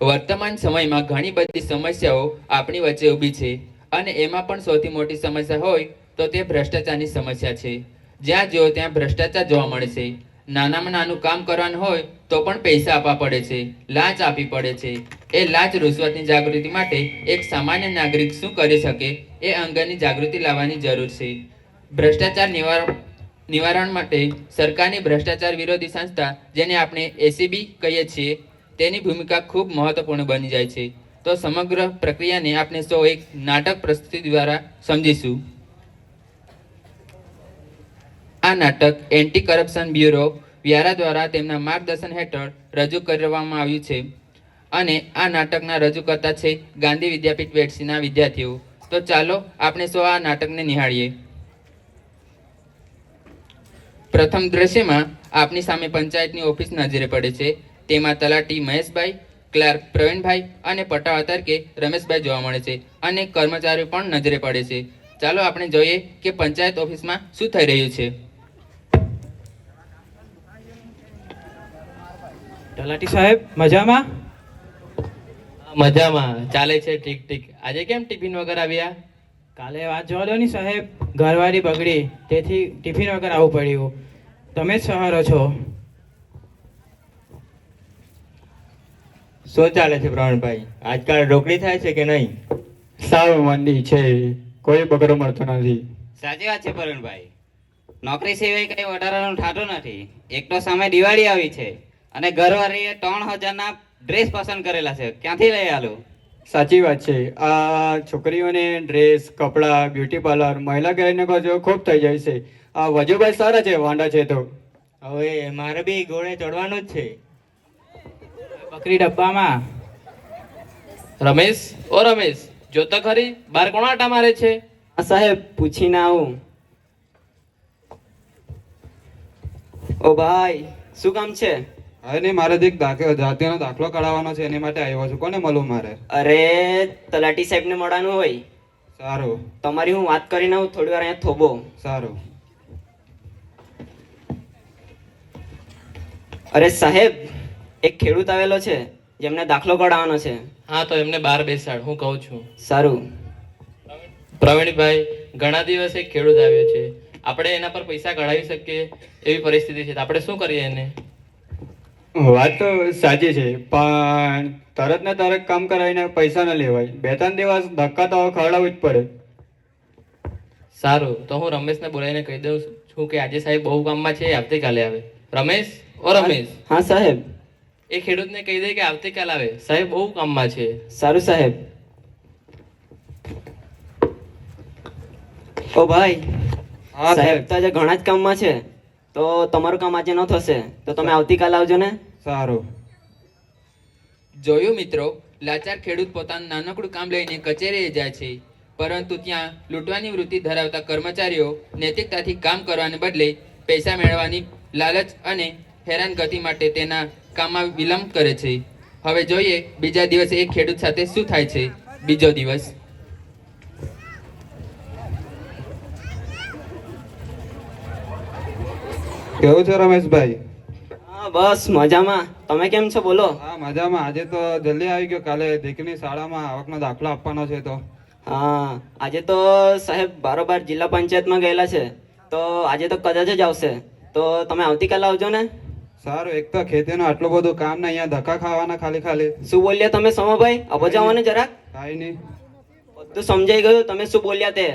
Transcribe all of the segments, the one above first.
વર્તમાન સમયમાં ઘણી બધી સમસ્યાઓ આપણી વચ્ચે ઊભી છે અને એમાં પણ સૌથી મોટી સમસ્યા હોય તો તે ભ્રષ્ટાચારની સમસ્યા છે. જ્યાં જુઓ ત્યાં ભ્રષ્ટાચાર જોવા મળે છે. નાનામાં નાનું કામ કરવાનું હોય તો પણ પૈસા આપવા પડે છે. લાંચ આપવી પડે છે. એ લાંચ રૂશ્વતની જાગૃતિ માટે એક સામાન્ય નાગરિક શું કરી શકે એ અંગેની જાગૃતિ લાવવાની જરૂર છે. ભ્રષ્ટાચાર નિવારણ નિવારણ માટે સરકારની ભ્રષ્ટાચાર વિરોધી સંસ્થા જેને આપણે એસીબી કહીએ છીએ તેની ભૂમિકા ખૂબ મહત્વપૂર્ણ બની જાય છે. તો સમગ્ર પ્રક્રિયાને આપણે સૌ એક નાટક પ્રસ્તુતિ દ્વારા સમજીશું. આ નાટક એન્ટી કરપ્શન બ્યુરો વ્યારા દ્વારા તેમના માર્ગદર્શન હેઠળ રજૂ કરવામાં આવ્યું છે. અને આ નાટકના રજૂ કરતા છે ગાંધી વિદ્યાપીઠ વેટસીના વિદ્યાર્થીઓ. તો ચાલો આપણે સૌ આ નાટકને નિહાળીએ. પ્રથમ દ્રશ્યમાં આપની સામે પંચાયતની ઓફિસ નજરે પડે છે. તેમાં તલાટી મહેશભાઈ ક્લાર્ક પ્રવીણભાઈ અને પટાવા તરીકે રમેશભાઈ જોવા મળે છે અને કર્મચારીઓ પણ નજરે પડે છે. ચાલો આપણે જોઈએ કે પંચાયત ઓફિસમાં શું થઈ રહ્યું છે. તલાટી સાહેબ મજામાં? મજામાં. ચાલે છે ઠીક ઠીક. આજે કેમ ટિફિન વગર આવ્યા? કાલે વાત જોવા દો ને સાહેબ ઘરવાળી બગડી તેથી ટિફિન વગર આવવું પડ્યું. તમે જ સહારો છો. શું ચાલે છે પ્રવીણભાઈ? આજકાલ રોકડી થાય છે કે નહીં? સાવ મંદી છે. કોઈ બગડો મળતો નથી. સાચી વાત છે પ્રવીણભાઈ. નોકરી સિવાય કઈ વધારાનું થતું નથી. એક તો સામે દિવાળી આવી છે અને ઘરવાળીએ ત્રણ હજારના ડ્રેસ પસંદ કરેલા છે. ક્યાંથી લઈ આલું? સાચી વાત છે. આ છોકરીઓને ડ્રેસ કપડાં બ્યુટી પાર્લર મહિલા ગેરેજનો ખર્ચો ખૂબ થઈ જાય છે. આ વજુભાઈ સારા છે વાંડા છે તો. હવે મારે બી ઘોડે ચડવાનું જ છે. બકરી ડબ્બામાં? રમેશ? ઓ રમેશ જો તો ખરી બાર કોણ આટા મારે છે? સાહેબ પૂછીને આવું. ઓ ભાઈ શું કામ છે? અરે નહીં મારે એક દાખલ જાતિનો દાખલો કઢાવવાનો છે એની માટે આવ્યો છું. કોને મળું મારે? અરે તલાટી સાહેબને મળવાનું હોય. સારું. તમારી હું વાત કરીને હું થોડી વાર અહીંયા થોભો. સારું. અરે સાહેબ એક ખેડૂત આવેલો છે જેમને દાખલો કઢાવવાનો છે. હા તો એમને બહાર બેસાડ હું કહું છું. સારું. પ્રવીણભાઈ ઘણા દિવસે એક ખેડૂત આવ્યો છે. આપણે એના પર પૈસા કઢાવી શકીએ એવી પરિસ્થિતિ છે. તો આપણે શું કરીએ એને? વાત તો સાચી છે પણ તરત ને તરત કામ કરાવીને પૈસા ન લેવાય. બે ત્રણ દિવસ ધક્કા તો ખવડાવવું જ પડે. સારું તો હું રમેશને બોલાવીને કહી દઉં છું કે આજે સાહેબ બહુ કામમાં છે એ આવતીકાલે આવે. રમેશ? ઓ રમેશ. હા સાહેબ. એ ખેડૂતને કહી દે કે આવતીકાલ આવે. સાહેબ બહુ કામમાં છે. સારું સાહેબ. ઓ ભાઈ હા સાહેબ તો આજે ઘણા જ કામમાં છે. તો તમારું કામ આજે ન થશે. તો તમે આવતીકાલ આવજો ને? સારું. જોયું મિત્રો લાચાર ખેડૂત પોતાનું નાનકડું કામ લઈને કચેરીએ જાય છે. પરંતુ ત્યાં લૂંટવાની વૃત્તિ ધરાવતા કર્મચારીઓ નૈતિકતાથી કામ કરવાને બદલે પૈસા મેળવવાની લાલચ અને હેરાનગતિ માટે તેના કામમાં વિલંબ કરે છે. હવે જોઈએ બીજા દિવસે એ ખેડૂત સાથે શું થાય છે. બીજો દિવસ. કેવું છે રમેશભાઈ? હા બસ મજામાં. તમે કેમ છો? બોલો. હા મજામાં. આજે તો જલ્દી આવી ગયો. કાલે દીકરીની શાળામાં આવકનો દાખલો આપવાનો છે તો. હા આજે તો સાહેબ બારોબાર જિલ્લા પંચાયતમાં ગયેલા છે. તો આજે તો કદાચ જ આવશે. તો તમે આવતીકાલે આવજો ને? સારું એક તો ખેતીનો આટલું બધું કામ ને અહીંયા ધક્કા ખાવાના ખાલી ખાલી. શું બોલ્યા તમે સમભાઈ? અબજાવો ને જરાક? કાંઈ નહીં. બધું સમજાઈ ગયું. તમે શું બોલ્યા તે?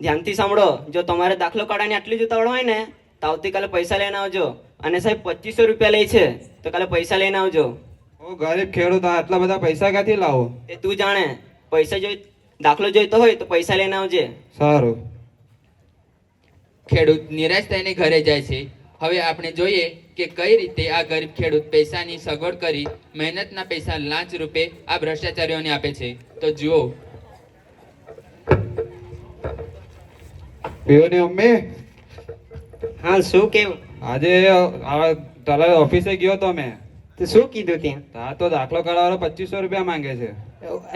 ધ્યાનથી સાંભળો. જો તમારે દાખલો કાઢવાની આટલી જ ઉતાવળ હોય ને તો આવતીકાલે પૈસા લઈને આવજો. અને સાહેબ પચીસો રૂપિયા લે છે. તો કાલે પૈસા લઈને આવજો. ઓ ગરીબ ખેડૂત આટલા બધા પૈસા ક્યાંથી લાવો? એ તું જાણે. પૈસા જોઈ દાખલો જોઈતો હોય તો પૈસા લઈને આવજે. સારું. ખેડૂત નિરાશ થઈને ઘરે જાય છે. હવે આપણે જોઈએ કે કઈ રીતે આ ગરીબ ખેડૂત પૈસાની સગવડ કરી મહેનતના પૈસા લાંચ રૂપે આ ભ્રષ્ટાચારીઓને આપે છે. તો જુઓ. પીઓની મમ્મી હા શું કેવું? આજે આ તારા ઓફિસે ગયો તો મેં તો શું કીધું ત્યાં? હા તો દાખલો કઢાવવાનો પચીસો રૂપિયા માંગે છે.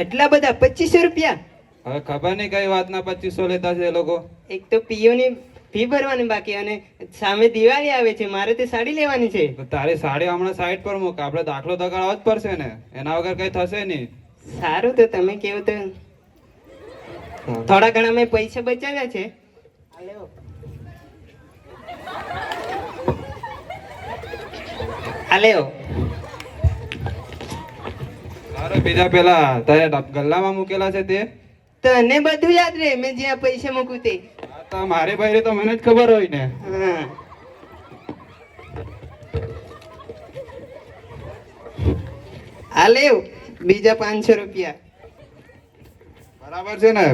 એટલા બધા? પચીસો રૂપિયા? હવે ખબર નહીં કઈ વાતના પચીસો લેતા છે એ લોકો. એક તો પીઓની ફી ભરવાની બાકી અને સામે દિવાળી આવે છે મારે તે સાડી લેવાની છે. તારી સાડી હમણાં સાઈડ પર મૂક આપણે દાખલો તો કરાવવો જ પડશે ને. એના વગર કઈ થશે નહીં. સારું તો તમે કેવું તો. થોડા ઘણા મેં પૈસા બચાવ્યા છે. આ લેવો. આ લેવો તારે બીજા પેલા તારે ગલ્લામાં મૂકેલા છે તે? તને બધું યાદ રહે મેં જ્યાં પૈસા મૂકું તો. મારી ભાઈ તો મને જ ખબર હોય ને. હા. આ લેવ બીજા પાંચસો રૂપિયા. બરાબર છે ને?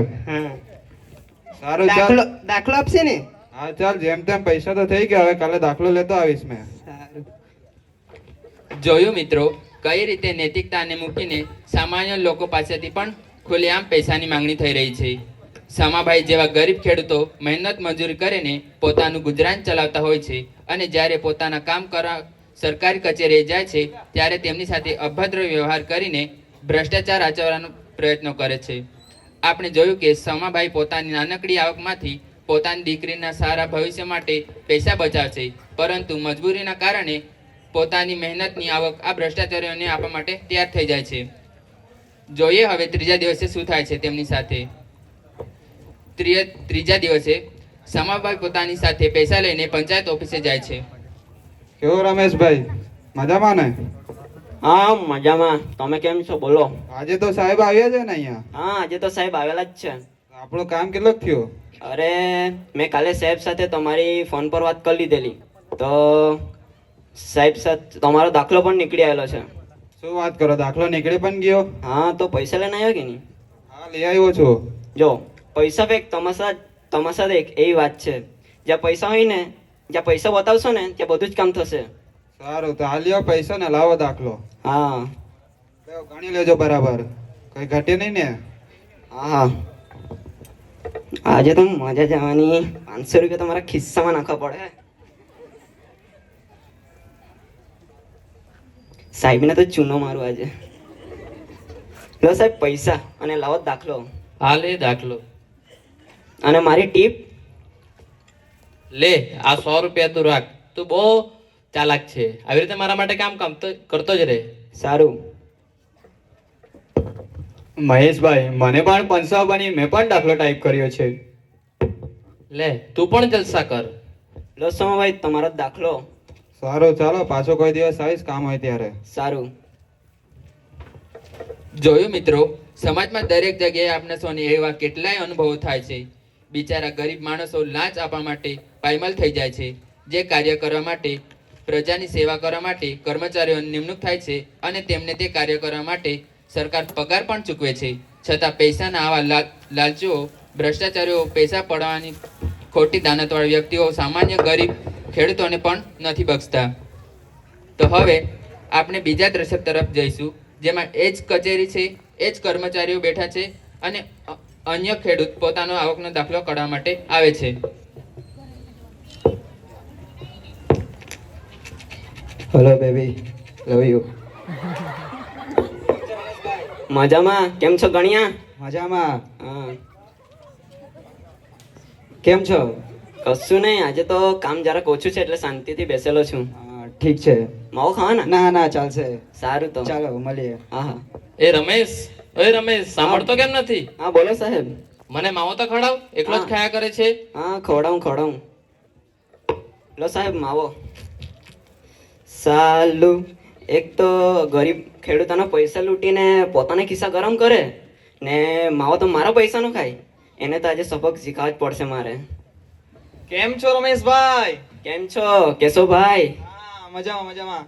સારું દાખલો ચાલ. દાખલો આપશે ને? હા ચાલ જેમ તેમ પૈસા તો થઈ ગયા હવે કાલે દાખલો લેતો આવીશ મેં. જોયું મિત્રો કઈ રીતે નૈતિકતાને મૂકીને સામાન્ય લોકો પાસેથી પણ ખુલ્લેઆમ પૈસાની માંગણી થઈ રહી છે? સમાભાઈ જેવા ગરીબ ખેડૂતો મહેનત મજૂરી કરીને પોતાનું ગુજરાન ચલાવતા હોય છે અને જ્યારે પોતાના કામ કરવા સરકારી કચેરીએ જાય છે, ત્યારે તેમની સાથે અભદ્ર વ્યવહાર કરીને ભ્રષ્ટાચાર આચરવાનો પ્રયત્નો કરે છે. આપણે જોયું કે સમાભાઈ પોતાની નાનકડી આવકમાંથી પોતાની દીકરીના સારા ભવિષ્ય માટે પૈસા બચાવશે, પરંતુ મજબૂરીના કારણે પોતાની મહેનતની આવક આ ભ્રષ્ટાચારીઓને આપવા માટે તૈયાર થઈ જાય છે. જોઈએ હવે ત્રીજા દિવસે શું થાય છે તેમની સાથે. ત્રીજા દિવસે સમાભાઈ પોતાની સાથે પૈસા લઈને પંચાયત ઓફિસે જાય છે. કેવો રમેશભાઈ? મજામાં ને? હા મજામાં. તમે કેમ છો? બોલો. આજે તો સાહેબ આવ્યા છે ને અહીંયા? હા આજે તો સાહેબ આવેલા જ છે. આપણું કામ કેટલું થયું? અરે મેં કાલે સાહેબ સાથે તમારી ફોન પર વાત કરી લીધેલી. તો સાહેબ સાથે તમારો દાખલો પણ નીકળી આવેલો છે. શું વાત કરો? દાખલો નીકળી પણ ગયો? હા તો પૈસા લઈને આવ્યો કે નહીં? હા લઈ આવ્યો છો. જો પૈસા ફેંક તમાશા તમાશા દેખ એવી વાત છે. જ્યાં પૈસા હોય ને જ્યાં પૈસા બતાવશો ને ત્યાં બધું જ કામ થશે. સારું તો હાલ્યો લ્યો પૈસા ને લાવો દાખલો. હા. ગણી લેજો બરાબર. કઈ ઘટે નહીં ને? હા હા. આજે તો મજા જવાની. પાંચસો રૂપિયા તમારા ખિસ્સામાં નાખવા પડે. સાહેબને તો ચૂનો મારું આજે. લો સાહેબ પૈસા અને લાવો દાખલો. હાલે દાખલો. અને મારી ટીપ? લે આ સો રૂપિયા તું રાખ. તું બહુ ચાલાક છે. આવી રીતે મારા માટે કામ કામ તો કરતો જ રહે. સારું. મહેશભાઈ મને પણ પંચાવ બની મેં પણ દાખલો ટાઈપ કર્યો છે. લે તું પણ જલસા કર. લો સોમાભાઈ તમારો દાખલો. સારું ચાલો પાછો કોઈ દિવસ આવીશ કામ હોય ત્યારે. સારું. જોયું મિત્રો સમાજમાં દરેક જગ્યાએ આપણે સોની એવા કેટલાય અનુભવો થાય છે. બિચારા ગરીબ માણસો લાંચ આપવા માટે પાયમાલ થઈ જાય છે, જે કાર્ય કરવા માટે, પ્રજાની સેવા કરવા માટે કર્મચારીઓની નિમણૂક થાય છે અને તેમને તે કાર્ય કરવા માટે સરકાર પગાર પણ ચૂકવે છે. છતાં પૈસાના આવા લાલચુઓ ભ્રષ્ટાચારીઓ પૈસા પડવાની ખોટી દાનતવાળી વ્યક્તિઓ સામાન્ય ગરીબ ખેડૂતોને પણ નથી બક્ષતા. તો હવે આપણે બીજા દ્રશ્ય તરફ જઈશું, જેમાં એ જ કચેરી છે, એ જ કર્મચારીઓ બેઠા છે અને અન્ય ખેડૂત પોતાનો આવકનો દાખલો કરવા માટે આવે છે. હલો બેબી લવ યુ મજામાં? કેમ છો ગણિયા? મજામાં. હા. કેમ છો? કશું નહીં આજે તો કામ જરાક ઓછું છે એટલે શાંતિથી બેસેલો છું. હા, ઠીક છે. માવો ખાવાના? ના ના ચાલશે. સારું તો. ચાલો મળીએ. હા હા. એ રમેશ? ઓય રમેશ સાંભળતો કેમ નથી? હા બોલો સાહેબ. મને માવો તો ખવડાવ? એકલો જ ખાયા કરે છે? હા ખવડાવું ખવડાવું. લો સાહેબ માવો. સાલું એક તો ગરીબ ખેડૂતોના પૈસા લૂંટીને પોતાના ખિસ્સા ગરમ કરે ને માવો તો મારા પૈસાનો ખાય. એને તો આજે સબક શીખવા જ પડશે મારે. કેમ છો રમેશભાઈ? કેમ છો? કેશવભાઈ હા મજામાં મજામાં.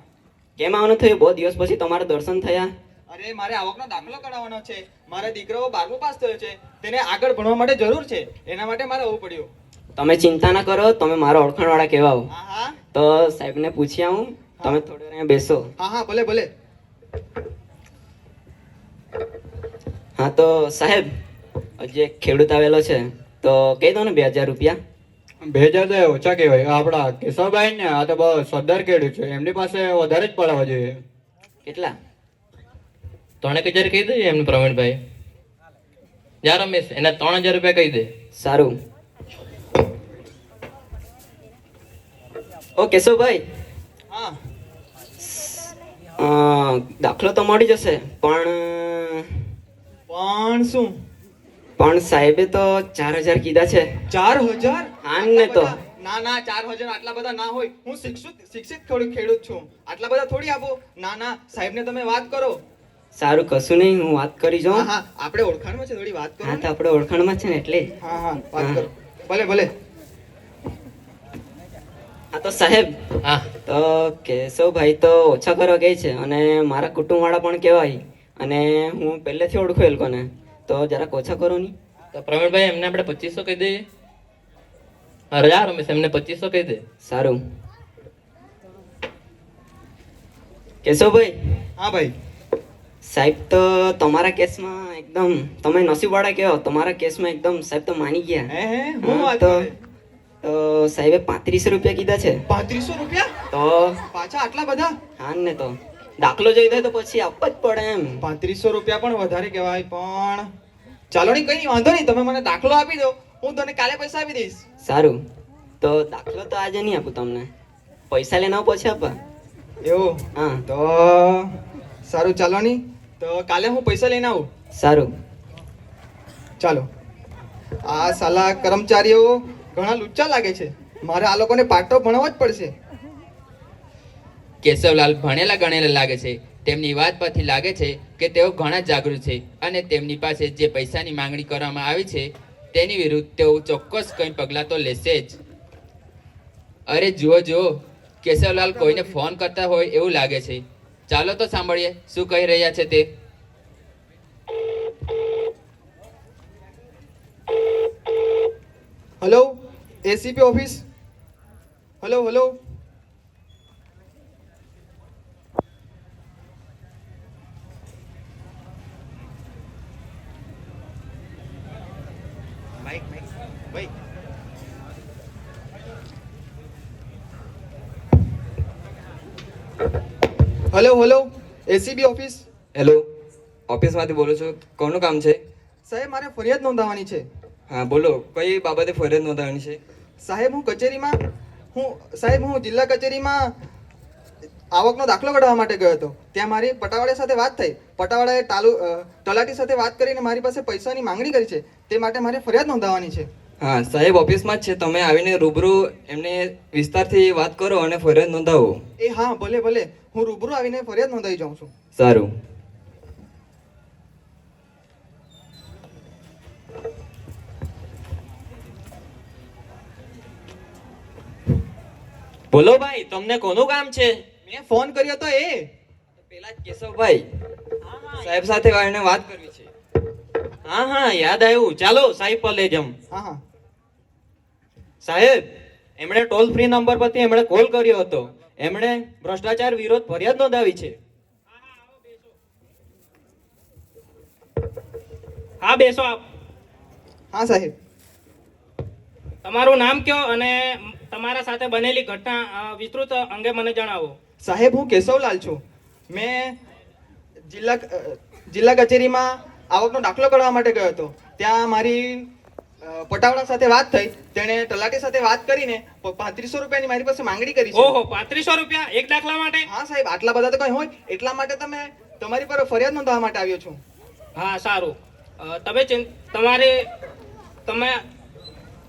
કેમ આવવાનું થયું? બહુ દિવસ પછી તમારા દર્શન થયા. અરે મારે આવકનો દાખલો કઢાવવાનો છે. મારા દીકરો બારમું પાસ થયો છે. તેને આગળ ભણવા માટે જરૂર છે. એના માટે મારે આવવું પડ્યું. તમે ચિંતા ના કરો તમે મારા ઓળખાણવાળા કહેવાઓ. હા હા તો સાહેબને પૂછી આવું તમે થોડી વાર અહીંયા બેસો. હા હા ભલે ભલે. હા તો સાહેબ જે ખેડૂત આવેલો છે. તો કહી દો ને બે હજાર રૂપિયા. બે હજાર તો ઓછા કહેવાય. આપણા કેશવભાઈ ને આ તો બહુ સરદાર ખેડૂત છે. એમની પાસે વધારે જ પડાવવા જોઈએ. કેટલા? ત્રણેક હજાર કહી દે એમને પ્રવીણભાઈ જા રમેશ એને ત્રણ હજાર રૂપિયા કહી દે. સારું. ઓ કેશવભાઈ હા. દાખલો તો મળી જશે પણ પણ શું? પણ સાહેબે તો ચાર હજાર કીધા છે. ચાર હજાર? હા ને તો. ના ના ચાર હજાર આટલા બધા ના હોય. હું શિક્ષિત શિક્ષિત થોડી ખેડૂત છું. આટલા બધા થોડી આપો. ના ના સાહેબને તમે વાત કરો. સારું કશું નહીં હું વાત કરી હા જાઉં. હા આપણે ઓળખાણમાં છે થોડી વાત કરો. હા તો આપણે ઓળખાણમાં છે ને એટલે હા હા વાત હા. કરો. ભલે ભલે. હા તો સાહેબ હા. તો કેશવભાઈ તો ઓછા કરવા કહે છે અને મારા કુટુંબવાળા પણ કહેવાય. અને હું પહેલેથી ઓળખું એ લોકોને તો જરાક ઓછા કરો નહીં તો પ્રવીણભાઈ એમને આપણે પચીસો કહી દઈએ. યાર રમેશ એમને પચીસો કહી દે. સારું. કેશવભાઈ? હા ભાઈ. સાહેબ તો તમારા કેસમાં એકદમ તમે નસીબવાળા કહો તમારા કેસમાં એકદમ સાહેબ તો માની ગયા. હે હે હું તો તો સાહેબે પાંત્રીસો રૂપિયા કીધા છે. પાંત્રીસો રૂપિયા? તો પાછા આટલા બધા? હા ને તો. દાખલો જોઈ દે તો પછી આપવો જ પડે એમ. પાંત્રીસો રૂપિયા પણ વધારે કહેવાય પણ ચાલો નહીં કઈ વાંધો નહીં તમે મને દાખલો આપી દો. હું તને કાલે પૈસા આપી દઈશ. સારું. તો દાખલો તો આજે નહીં આપું તમને. પૈસા લેના પછી આપવા. એવું? હા. તો સારું ચાલો નહીં. તો કાલે હું પૈસા લઈને આવું? સારું. ચાલો. આ સાલા કર્મચારીઓ ઘણા લુચ્ચા લાગે છે. મારે આ લોકોને પાટો ભણાવવો જ પડશે. કેશવલાલ ભણેલા ગણેલા લાગે છે. તેમની વાત પરથી લાગે છે કે તેઓ ઘણા જાગૃત છે અને તેમની પાસે જે પૈસાની માંગણી કરવામાં આવી છે તેની વિરુદ્ધ તેઓ ચોક્કસ કંઈ પગલાં તો લેશે જ. અરે જુઓ જુઓ. કેશવલાલ કોઈને ફોન કરતા હોય એવું લાગે છે. ચાલો તો સાંભળીએ શું કહી રહ્યા છે તે? Hello ACP office hello hello hello hello ACB office hello ઓફિસમાંથી બોલો છો. કોનું કામ છે? સાહેબ મારે ફરિયાદ નોંધાવવાની છે. હા બોલો. કઈ બાબતે ફરિયાદ નોંધાવવાની છે? સાહેબ હું કચેરીમાં હું સાહેબ હું જિલ્લા કચેરીમાં આવકનો દાખલો કઢાવવા માટે ગયો હતો. ત્યાં મારી પટાવાળા સાથે વાત થઈ. પટાવાળાએ તાલુ તલાટી સાથે વાત કરીને મારી પાસે પૈસાની માંગણી કરી છે. તે માટે મારે ફરિયાદ નોંધાવવાની છે. હા સાહેબ ઓફિસમાં જ છે. તમે આવીને રૂબરૂ એમને વિસ્તારથી વાત કરો અને ફરિયાદ નોંધાવો. એ હા ભલે ભલે. હું રૂબરૂ આવીને ફરિયાદ નોંધાવી જાઉં છું. સારું. બોલો ભાઈ તમને કોનું કામ છે? મેં ફોન કર્યો તો એ. પેલા કેશવભાઈ સાહેબ સાથે એને વાત કરવી છે. હા હા યાદ આવ્યું. ચાલો સાહેબ પર લઈ જમ હા હા. સાહેબ એમણે ટોલ ફ્રી નંબર પરથી એમણે કોલ કર્યો હતો. એમણે ભ્રષ્ટાચાર વિરોધ ફરિયાદ નોંધાવી છે. હા બેસો આપ. હા સાહેબ. તમારું નામ કયો અને તમારા સાથે બનેલી ઘટના વિસ્તૃત અંગે મને જણાવો. સાહેબ હું કેશવલાલ છું. મેં જિલ્લા જિલ્લા કચેરીમાં આવકનો દાખલો કરવા માટે ગયો હતો. ત્યાં મારી અ, પટાવાળા સાથે વાત થઈ તેણે તલાટી સાથે વાત કરીને પાંત્રીસો રૂપિયાની મારી પાસે માંગણી કરી છે. ઓહો પાંત્રીસો રૂપિયા એક દાખલા માટે? હા સાહેબ આટલા બધા તો કઈ હોય એટલા માટે તમે તમારી પર ફરિયાદ નોંધવા માટે આવ્યો છું. હા સારું. તમે તમારી તમે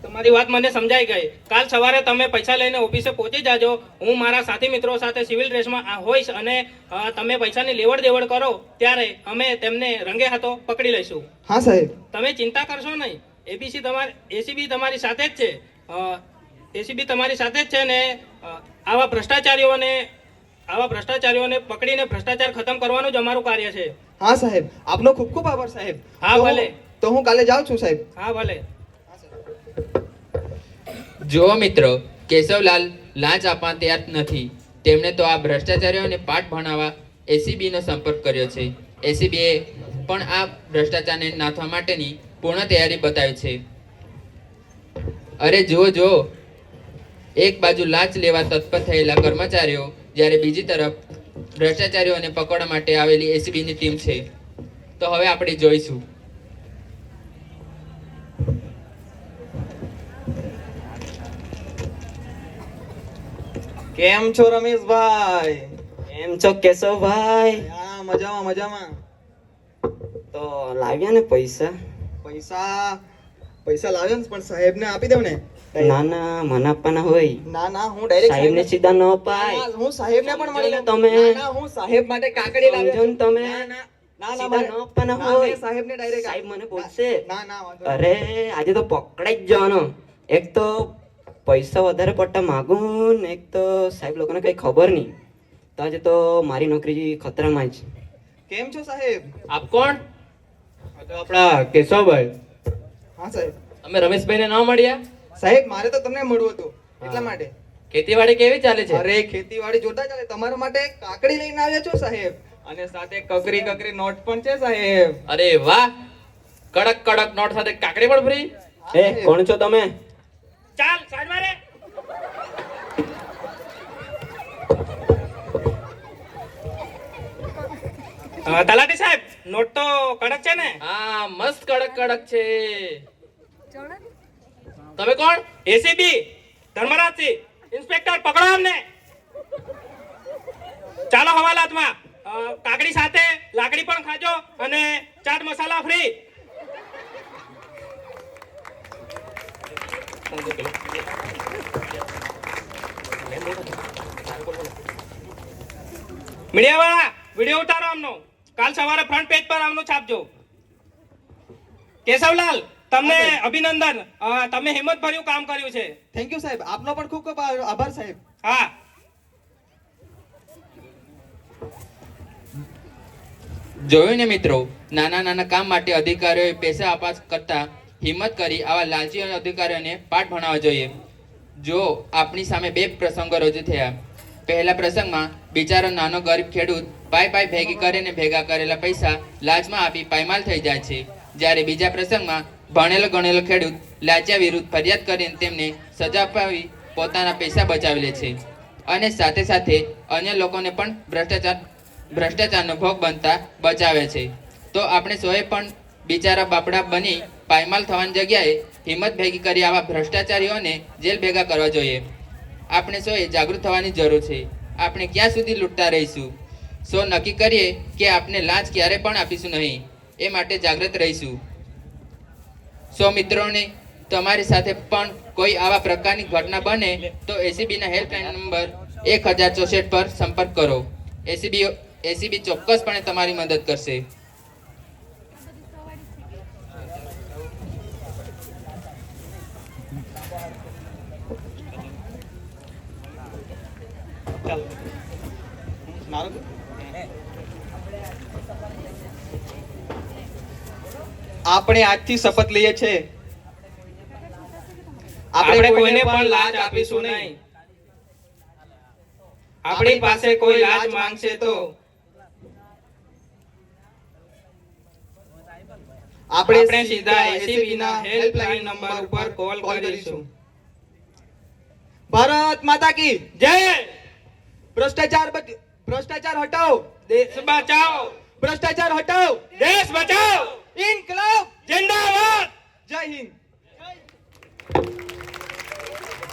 તમારી વાત મને સમજાઈ ગઈ. કાલ સવારે તમે પૈસા લઈને ઓફિસે પહોંચી જાજો. હું મારા સાથી મિત્રો સાથે સિવિલ ડ્રેસમાં હોઈશ અને તમે પૈસાની લેવડ દેવડ કરો. ત્યારે અમે તેમને રંગે હાથો પકડી લઈશું. હા સાહેબ. તમે ચિંતા કરશો નહીં. એબીસી તમારી એસીબી તમારી સાથે જ છે. એસીબી તમારી સાથે જ છે ને આવા ભ્રષ્ટાચારીઓને આવા ભ્રષ્ટાચારીઓને પકડીને ભ્રષ્ટાચાર ખતમ કરવાનું જ અમારું કાર્ય છે. હા સાહેબ. આપનો ખૂબ ખૂબ આભાર સાહેબ. હા, ભલે. તો હું કાલે જાઉં છું સાહેબ. હા ભલે. જુઓ મિત્રો કેશવલાલ લાંચ આપવા તૈયાર નથી. તેમણે તો આ ભ્રષ્ટાચારીઓને પાઠ ભણાવવા એસીબીનો સંપર્ક કર્યો છે. એસીબીએ પણ આ ભ્રષ્ટાચારને નાથવા માટેની પૂર્ણ તૈયારી બતાવી છે. અરે જુઓ જુઓ. એક બાજુ લાંચ લેવા તત્પર થયેલા કર્મચારીઓ જ્યારે બીજી તરફ ભ્રષ્ટાચારીઓને પકડવા માટે આવેલી એસીબીની ટીમ છે. તો હવે આપણે જોઈશું. કેમ છો રમેશભાઈ? કેમ છો કેશવભાઈ? હા મજામાં મજામાં. તો લાવ્યા ને પૈસા? પૈસા પૈસા લાવ્યો ને પણ સાહેબને આપી દઉં ને. ના ના મને આપવાના હોય. ના ના હું ડાયરેક્ટ સાહેબને સીધા ન અપાય. હું સાહેબને પણ મળી લઉં. તમે. ના, ના, હું સાહેબ માટે કાકડી લાવ્યો. છું તમે. ના, ના, ના, ના, સીધા મારે- ન આપવાના હોય. સાહેબને ડાયરેક્ટ સાહેબ મને બોલશે. ના ના અરે આજે તો પકડાઈ જ જવાનો. એક તો પૈસા વધારે પડતા માગું ને એક તો સાહેબ લોકોને કઈ ખબર નહીં. તો આજે તો મારી નોકરી ખતરામાં જ. કેમ છો સાહેબ? આપ કોણ? તો આપણા કેશવભાઈ. હા સાહેબ. અમે રમેશભાઈને ન મળ્યા? સાહેબ મારે તો તમને મળવું હતું. એટલા માટે. ખેતીવાડી કેવી ચાલે છે? અરે ખેતીવાડી જોતા ચાલે. તમારા માટે કાકડી લઈને આવ્યા છો સાહેબ? અને સાથે કકરી કકરી નોટ પણ છે સાહેબ. અરે વાહ! કડક કડક નોટ સાથે કાકડી પણ ફ્રી? એ કોણ છો તમે? ચાલ સાંજ તલાટી સાહેબ. નોટ તો કડક છે ને? હા મસ્ત કડક કડક છે. તમે કોણ? એસીબી ધર્મરાજસિંહ. ઇન્સ્પેક્ટર પકડો અમને. ચાલો હવાલાતમાં. કાકડી સાથે લાકડી પણ ખાજો અને ચાટ મસાલા ફ્રી. મીડિયાવાળા વીડિયો ઉતારો આમનો કાલ સવારે ફ્રન્ટ પેજ પર આમનો છાપજો. કેશવલાલ તમને અભિનંદન. તમે હિંમત ભર્યું કામ કર્યું છે. થેન્ક યુ સાહેબ. આપનો પણ ખૂબ ખૂબ આભાર સાહેબ. હા. જોયું ને મિત્રો નાના નાના કામ માટે અધિકારીઓએ પૈસા આપવા કરતા હિંમત કરી આવા લાલચી અધિકારીઓને પાઠ ભણાવવા જોઈએ. જો આપણી સામે બે પ્રસંગો રજૂ થયા. પહેલા પ્રસંગમાં બિચારો નાનો ગરીબ ખેડૂત પાય પાય ભેગી કરીને ભેગા કરેલા પૈસા લાજમાં આપી પાયમાલ થઈ જાય છે. જ્યારે બીજા પ્રસંગમાં ભણેલો ગણેલો ખેડૂત લાચ્યા વિરુદ્ધ ફરિયાદ કરીને તેમને સજા અપાવી પોતાના પૈસા બચાવી લે છે. અને સાથે સાથે અન્ય લોકોને પણ ભ્રષ્ટાચાર, ભ્રષ્ટાચારનો ભોગ બનતા બચાવે છે. તો આપણે સૌએ પણ બિચારા બાપડા બની પાયમાલ થવાની જગ્યાએ હિંમત ભેગી કરી આવા ભ્રષ્ટાચારીઓને જેલ ભેગા કરવા જોઈએ. આપણે સૌએ જાગૃત થવાની જરૂર છે? આપણે ક્યાં સુધી લૂંટતા રહીશું? સો નક્કી કરીએ કે આપણે લાંચ ક્યારે પણ આપીશું નહીં. એ માટે જાગૃત રહીશું. સો મિત્રોને, તમારી સાથે પણ કોઈ આવા પ્રકારની ઘટના બને તો એસીબીના હેલ્પલાઇન નંબર એક હજાર ચોસઠ પર સંપર્ક કરો. એસીબી એસીબી ચોક્કસપણે તમારી મદદ કરશે. મારું આપણે આજથી શપથ લઈએ છે આપણે કોઈને પણ લાજ આપીશું નહીં. આપણી પાસે કોઈ લાજ માંગશે તો. આપણે સીધા એસીબી ના હેલ્પલાઇન નંબર ઉપર કોલ કરીશું. ભારત માતા કી જય ભ્રષ્ટાચાર બચ- ભ્રષ્ટાચાર હટાઓ દેશ બચાવો ભ્રષ્ટાચાર હટાઓ દેશ બચાવો ઇન્કલાબ જિંદાબાદ જય હિન્દ